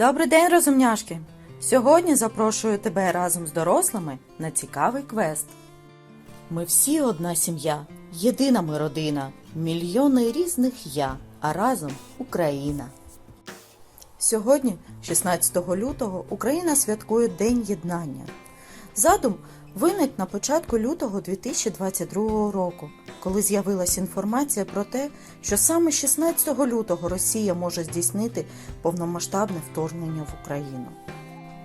Добрий день, розумняшки! Сьогодні запрошую тебе разом з дорослими на цікавий квест. Ми всі одна сім'я, єдина ми родина, мільйони різних я, а разом Україна. Сьогодні, 16 лютого, Україна святкує День Єднання. Задум виник на початку лютого 2022 року, коли з'явилася інформація про те, що саме 16 лютого Росія може здійснити повномасштабне вторгнення в Україну.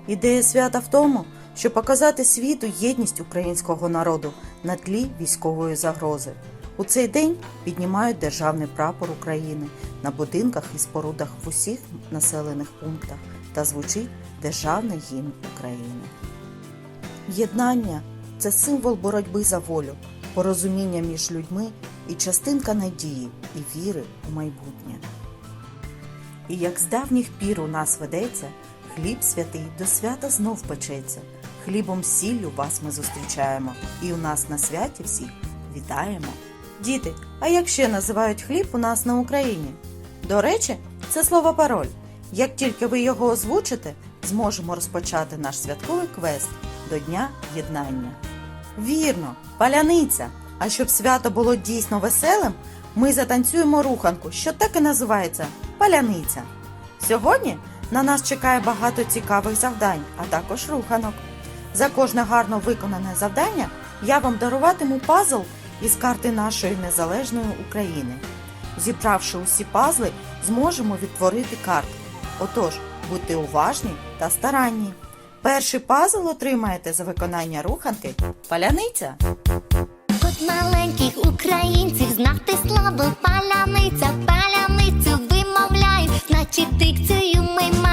Ідея свята в тому, щоб показати світу єдність українського народу на тлі військової загрози. У цей день піднімають державний прапор України на будинках і спорудах в усіх населених пунктах та звучить державний гімн України. Єднання це символ боротьби за волю, порозуміння між людьми і частинка надії і віри у майбутнє. І як з давніх пір у нас ведеться, хліб святий до свята знов печеться. Хлібом сіллю вас ми зустрічаємо, і у нас на святі всіх вітаємо. Діти, а як ще називають хліб у нас на Україні? До речі, це слово пароль. Як тільки ви його озвучите, зможемо розпочати наш святковий квест до Дня Єднання. Вірно, паляниця. А щоб свято було дійсно веселим, ми затанцюємо руханку, що так і називається паляниця. Сьогодні на нас чекає багато цікавих завдань, а також руханок. За кожне гарно виконане завдання я вам даруватиму пазл із карти нашої незалежної України. Зібравши усі пазли, зможемо відтворити картки. Отож, будьте уважні та старанні. Перший пазл отримаєте за виконання руханки паляниця. От маленьких українців знати слово паляниця, паляницю вимовляють, значить дикцію ми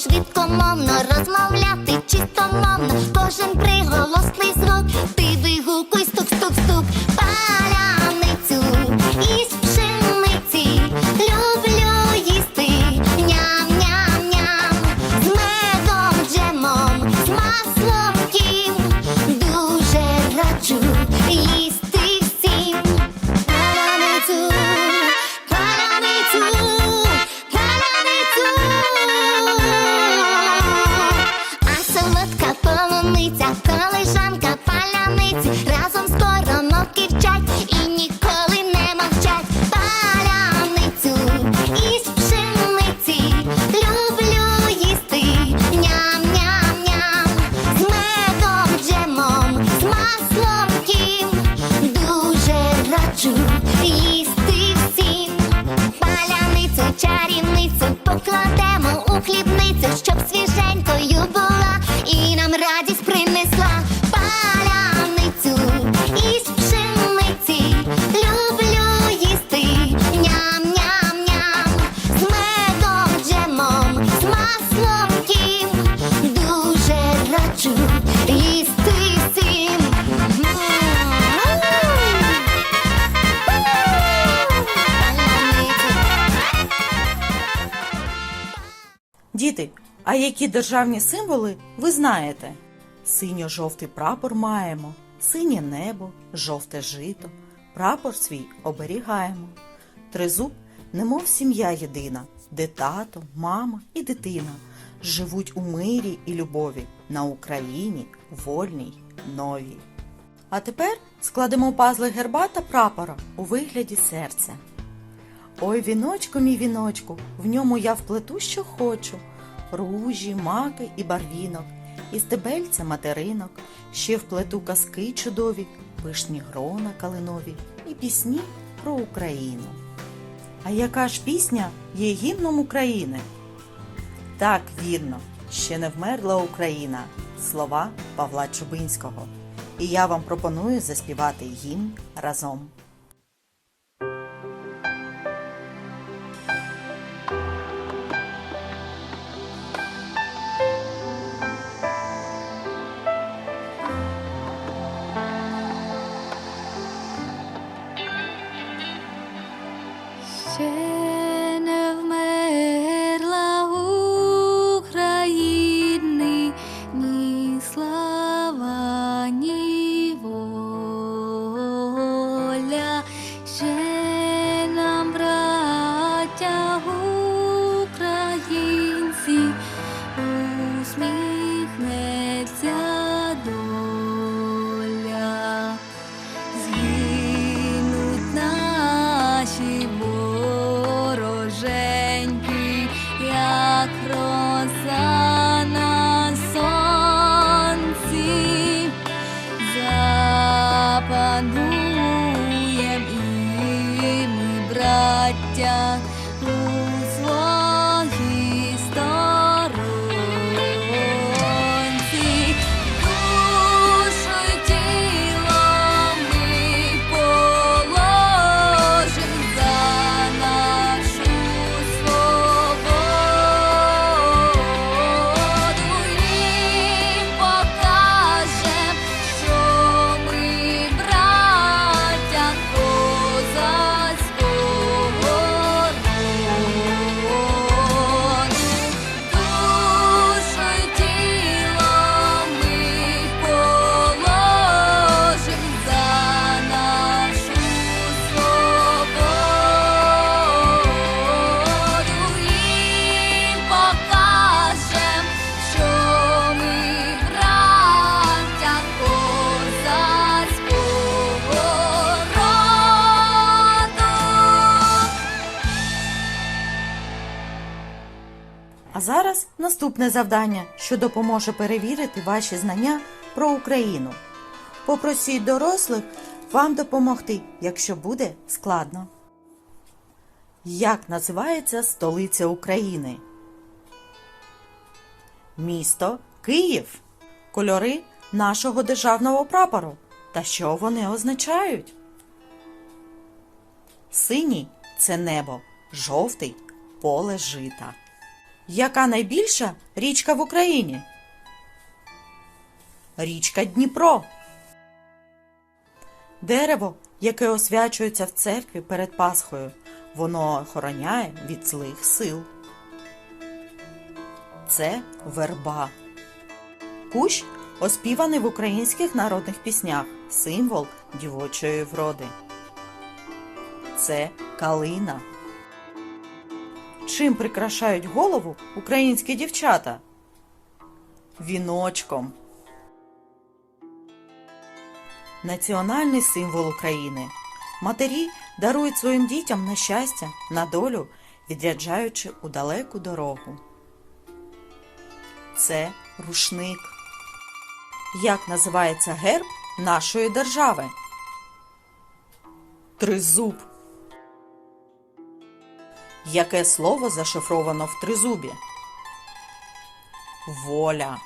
гарненько, швидкомовно розмовляти чисто мовно кожен приголосний а які державні символи ви знаєте? Синьо-жовтий прапор маємо, синє небо, жовте жито, прапор свій оберігаємо. Тризуб, немов сім'я єдина, де тато, мама і дитина живуть у мирі і любові на Україні вольній, новій. А тепер складемо пазли герба та прапора у вигляді серця. Ой, віночку, мій віночку, в ньому я вплету, що хочу. Ружі, маки і барвінок, і стебельця материнок, ще вплету казки чудові, пишні грона калинові і пісні про Україну. А яка ж пісня є гімном України? Так, вірно, ще не вмерла Україна. Слова Павла Чубинського. І я вам пропоную заспівати гімн разом. Зараз наступне завдання, що допоможе перевірити ваші знання про Україну. Попросіть дорослих вам допомогти, якщо буде складно. Як називається столиця України? Місто Київ. Кольори нашого державного прапору. Та що вони означають? Синій це небо, жовтий поле жита. Яка найбільша річка в Україні? Річка Дніпро. Дерево, яке освячується в церкві перед Пасхою, воно охороняє від злих сил. Це верба. Кущ оспіваний в українських народних піснях, символ дівочої вроди. Це калина. Чим прикрашають голову українські дівчата? Віночком. Національний символ України. Матері дарують своїм дітям на щастя, на долю, відряджаючи у далеку дорогу. Це рушник. Як називається герб нашої держави? Тризуб. Яке слово зашифровано в тризубі? Воля.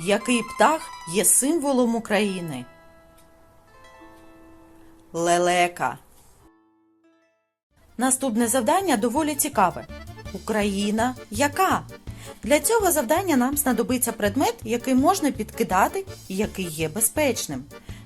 Який птах є символом України? Лелека. Наступне завдання доволі цікаве. Україна яка? Для цього завдання нам знадобиться предмет, який можна підкидати і який є безпечним.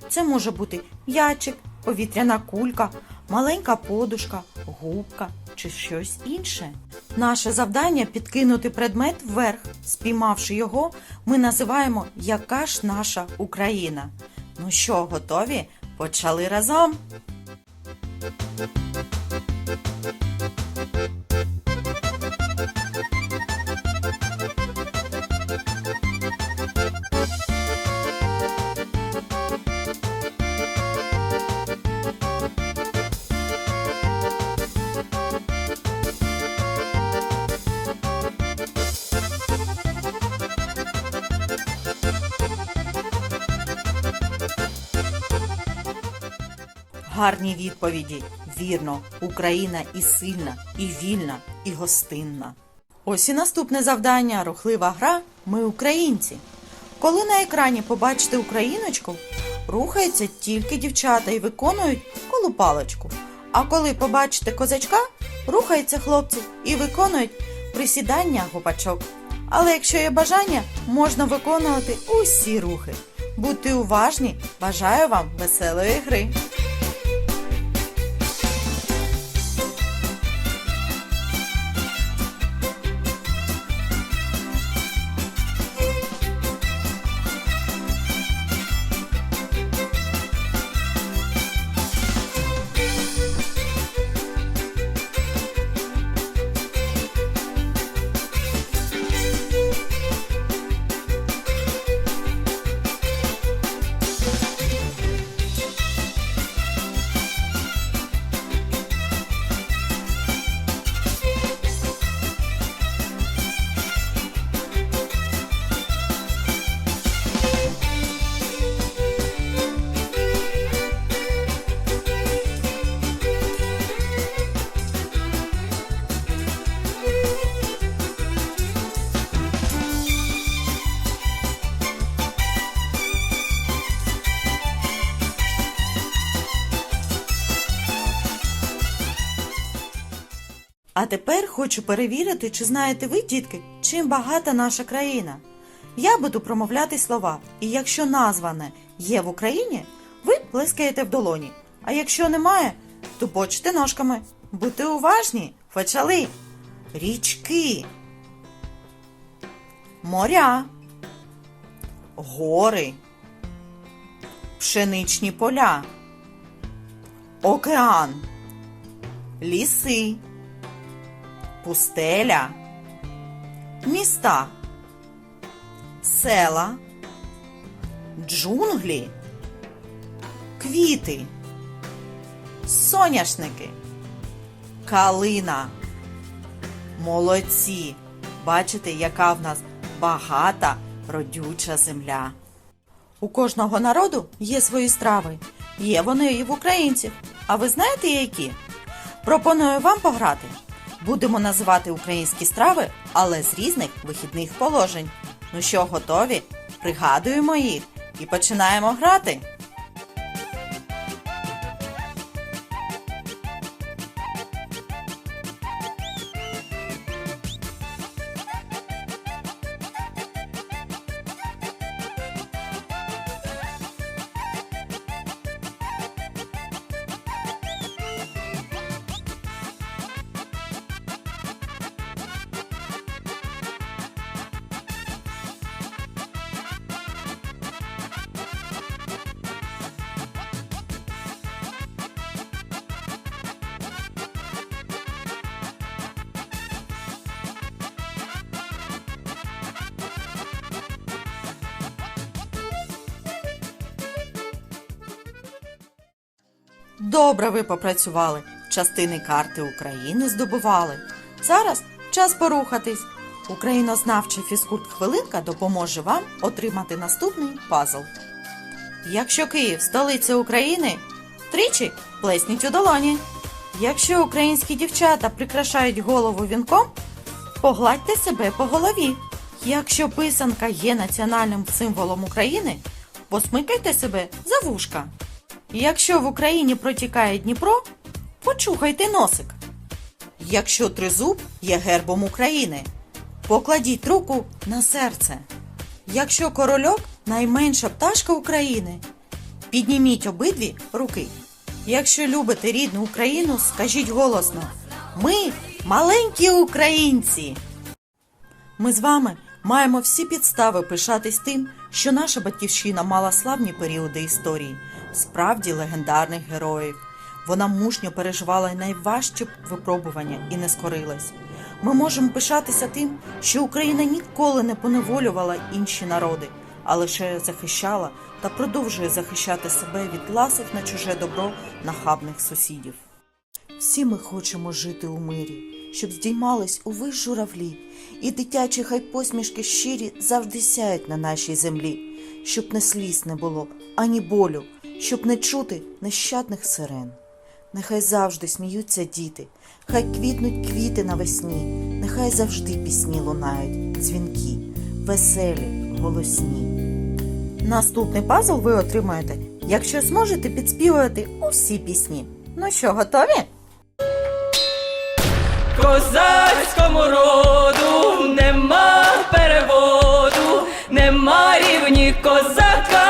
Це може бути м'ячик, повітряна кулька, маленька подушка, губка чи щось інше. Наше завдання підкинути предмет вверх. Спіймавши його, ми називаємо Яка ж наша Україна. Ну що, готові? Почали разом. Гарні відповіді. Вірно, Україна і сильна, і вільна, і гостинна. Ось і наступне завдання рухлива гра Ми українці. Коли на екрані побачите україночку, рухаються тільки дівчата і виконують колупалочку. А коли побачите козачка, рухаються хлопці і виконують присідання гопачок. Але якщо є бажання, можна виконувати усі рухи. Будьте уважні, бажаю вам веселої гри! Тепер хочу перевірити, чи знаєте ви, дітки, чим багата наша країна. Я буду промовляти слова, і якщо назване є в Україні, ви плескаєте в долоні. А якщо немає, то почте ножками. Будьте уважні, почали. Річки, моря, гори, пшеничні поля, океан, ліси, пустеля, міста, села, джунглі, квіти, соняшники, калина. Молодці! Бачите, яка в нас багата родюча земля. У кожного народу є свої страви. Є вони і в українців. А ви знаєте які? Пропоную вам пограти. Будемо називати українські страви, але з різних вихідних положень. Ну що, готові? Пригадуємо їх і починаємо грати. Добре ви попрацювали. Частини карти України здобували. Зараз час порухатись. Українознавча фізкульт хвилинка допоможе вам отримати наступний пазл. Якщо Київ столиця України, тричі плесніть у долоні. Якщо українські дівчата прикрашають голову вінком, погладьте себе по голові. Якщо писанка є національним символом України, посмикайте себе за вушка. Якщо в Україні протікає Дніпро, почухайте носик. Якщо тризуб є гербом України, покладіть руку на серце. Якщо корольок найменша пташка України, підніміть обидві руки. Якщо любите рідну Україну, скажіть голосно: Ми маленькі українці! Ми з вами маємо всі підстави пишатись тим, що наша батьківщина мала славні періоди історії, справді легендарних героїв. Вона мужньо переживала найважчі випробування і не скорилась. Ми можемо пишатися тим, що Україна ніколи не поневолювала інші народи, а лише захищала та продовжує захищати себе від ласих на чуже добро нахабних сусідів. Всі ми хочемо жити у мирі, щоб здіймались у увесь журавлі, і дитячі хай посмішки щирі завжди сяють на нашій землі, щоб не сліз не було, ані болю, щоб не чути нещадних сирен. Нехай завжди сміються діти, хай квітнуть квіти навесні, нехай завжди пісні лунають, дзвінки, веселі, голосні. Наступний пазл ви отримаєте, якщо зможете підспівувати усі пісні. Ну що, готові? Козацькому роду нема переводу, нема рівні козакам,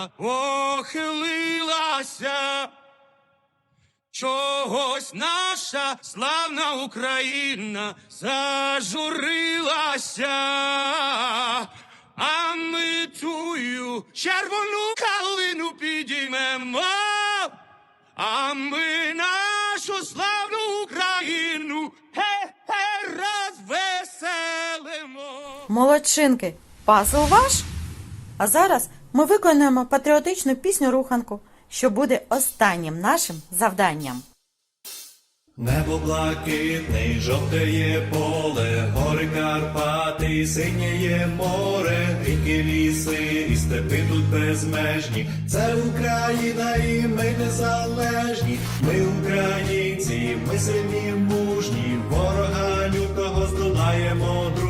калина похилилася. Чогось наша славна Україна зажурилася, а ми тую червону калину підіймемо, а ми нашу славну Україну розвеселимо. Молодчинки, пазл ваш? А зараз ми виконаємо патріотичну пісню руханку, що буде останнім нашим завданням. Небо блакитний, жовтеє поле, гори Карпати, синєє море, ріки ліси і степи тут безмежні. Це Україна і ми незалежні. Ми українці, ми сильні, мужні, ворога лютого здолаємо дружня.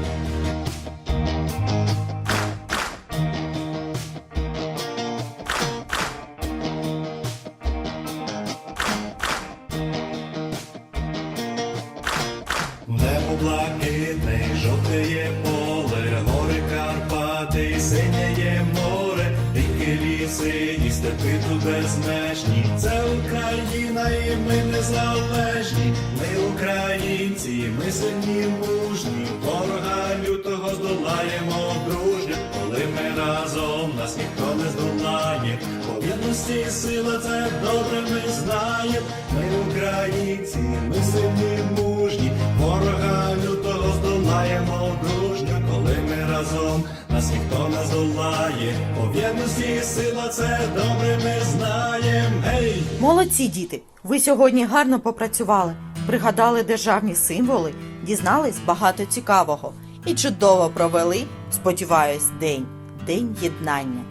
Україна і ми незалежні. Ми українці, ми сильні, мужні, ворога лютого здолаємо дружньо, коли ми разом нас ніхто не здолає. Єдності сила це добре ми знаємо. Ми українці, ми сильні, мужні, ворога лютого здолаємо дружньо, коли ми разом нас ніхто не здолає. Єдності сила це добре ми знаємо. Гей! Молодці діти! Ви сьогодні гарно попрацювали, пригадали державні символи, дізнались багато цікавого і чудово провели, сподіваюсь, день, день єднання.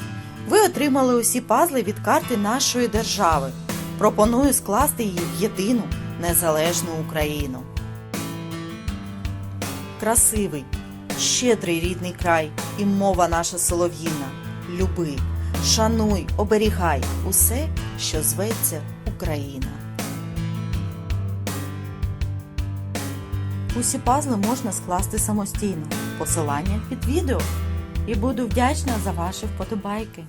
Ви отримали усі пазли від карти нашої держави. Пропоную скласти її в єдину незалежну Україну. Красивий, щедрий рідний край і мова наша солов'їна. Люби, шануй, оберігай усе, що зветься Україна. Усі пазли можна скласти самостійно. Посилання під відео. І буду вдячна за ваші вподобайки.